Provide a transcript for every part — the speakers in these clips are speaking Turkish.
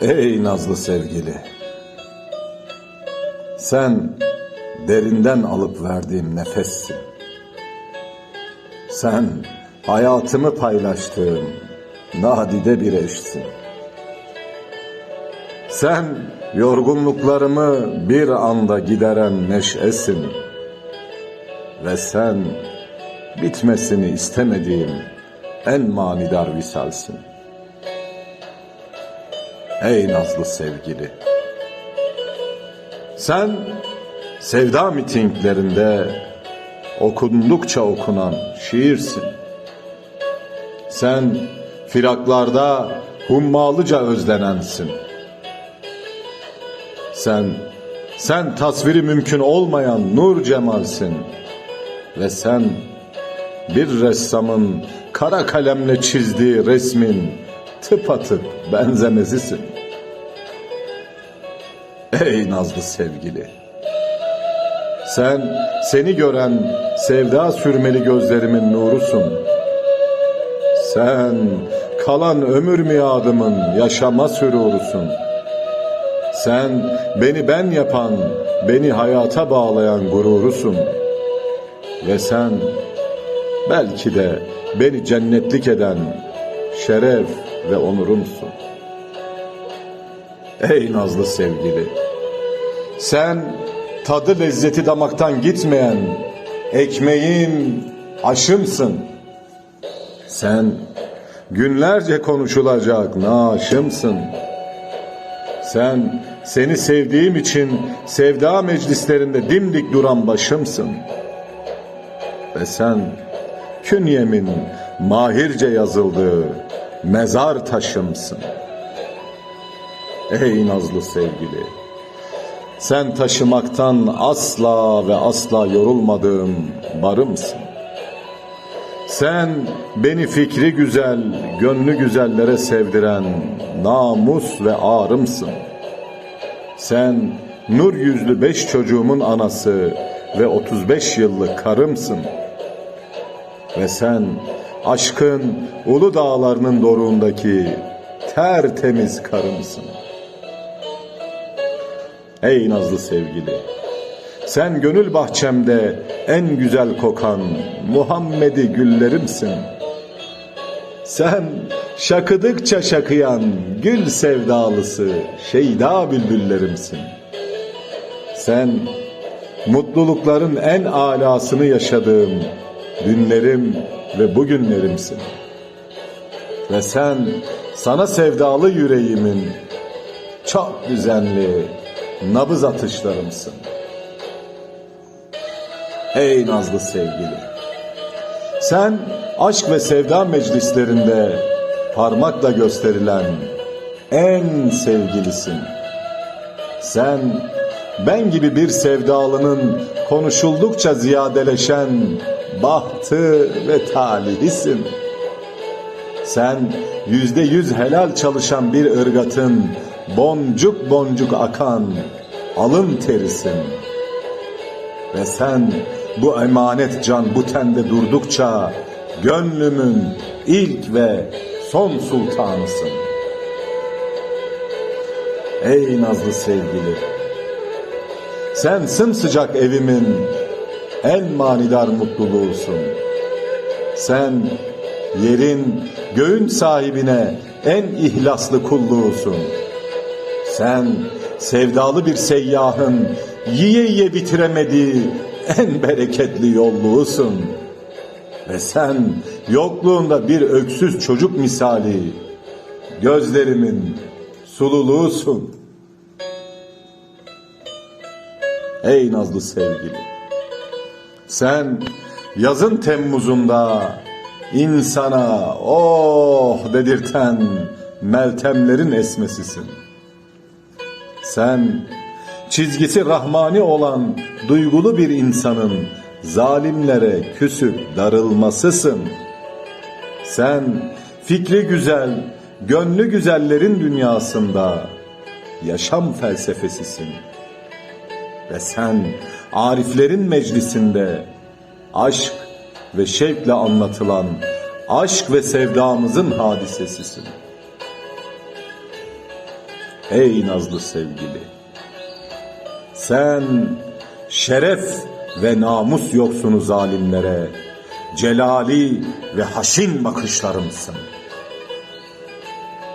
Ey nazlı sevgili. Sen derinden alıp verdiğim nefessin. Sen hayatımı paylaştığım nadide bir eşsin. Sen yorgunluklarımı bir anda gideren neşesin. Ve sen bitmesini istemediğim en manidar visalsin. Ey nazlı sevgili. Sen sevda mitinglerinde okundukça okunan şiirsin. Sen firaklarda hummalıca özlenensin. Sen, sen tasviri mümkün olmayan nur cemalsin. Ve sen bir ressamın kara kalemle çizdiği resmin tıpatıp benzemesisin. Ey nazlı sevgili. Sen seni gören sevda sürmeli gözlerimin nurusun. Sen kalan ömür miadımın yaşama sürurusun. Sen beni ben yapan, beni hayata bağlayan gururusun. Ve sen belki de beni cennetlik eden şeref ve onurumsun. Ey nazlı sevgili, sen tadı lezzeti damaktan gitmeyen ekmeğin aşımsın. Sen günlerce konuşulacak naaşımsın. Sen seni sevdiğim için sevda meclislerinde dimdik duran başımsın. Ve sen künyemin mahirce yazıldığı mezar taşımsın. Ey nazlı sevgili, sen taşımaktan asla ve asla yorulmadığım barımsın. Sen beni fikri güzel, gönlü güzellere sevdiren namus ve ağrımsın. Sen nur yüzlü beş çocuğumun anası ve 35 yıllık karımsın. Ve sen aşkın ulu dağlarının doruğundaki tertemiz karımsın. Ey nazlı sevgili, sen gönül bahçemde en güzel kokan Muhammed'i güllerimsin. Sen şakıdıkça şakıyan gül sevdalısı şeyda bülbüllerimsin. Sen mutlulukların en alasını yaşadığım dünlerim ve bugünlerimsin. Ve sen sana sevdalı yüreğimin çok düzenli nabız atışlarımsın. Ey nazlı sevgili. Sen aşk ve sevda meclislerinde parmakla gösterilen en sevgilisin. Sen ben gibi bir sevdalının konuşuldukça ziyadeleşen bahtı ve talihisin. Sen yüzde yüz helal çalışan bir ırgatın boncuk boncuk akan alın terisin. Ve sen bu emanet can bu tende durdukça gönlümün ilk ve son sultanısın. Ey nazlı sevgili, sen sımsıcak evimin en manidar mutluluğusun. Sen yerin göğün sahibine en ihlaslı kulluğusun. Sen sevdalı bir seyyahın yiye yiye bitiremediği en bereketli yolluğusun. Ve sen yokluğunda bir öksüz çocuk misali gözlerimin sululuğusun. Ey nazlı sevgili, sen yazın Temmuz'unda insana oh dedirten meltemlerin esmesisin. Sen çizgisi rahmani olan duygulu bir insanın zalimlere küsüp darılmasısın. Sen fikri güzel, gönlü güzellerin dünyasında yaşam felsefesisin. Ve sen ariflerin meclisinde aşk ve şevkle anlatılan aşk ve sevdamızın hadisesisin. ey nazlı sevgili. Sen şeref ve namus yoksunu zalimlere celali ve haşin bakışlarımsın.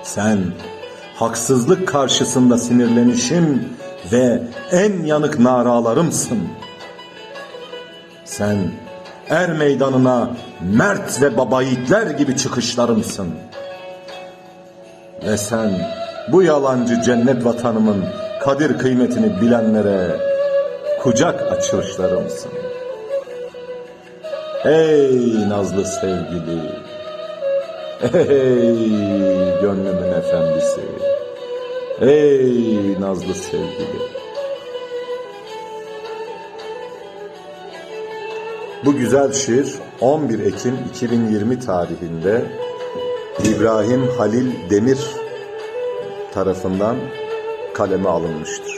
Sen haksızlık karşısında sinirlenişim ve en yanık naralarımsın. Sen er meydanına mert ve baba yiğitler gibi çıkışlarımsın. Ve sen bu yalancı cennet vatanımın kadir kıymetini bilenlere kucak açılışlarımsın. Ey nazlı sevgili, ey gönlümün efendisi, ey nazlı sevgili. Bu güzel şiir 11 Ekim 2020 tarihinde İbrahim Halil Demir tarafından kaleme alınmıştır.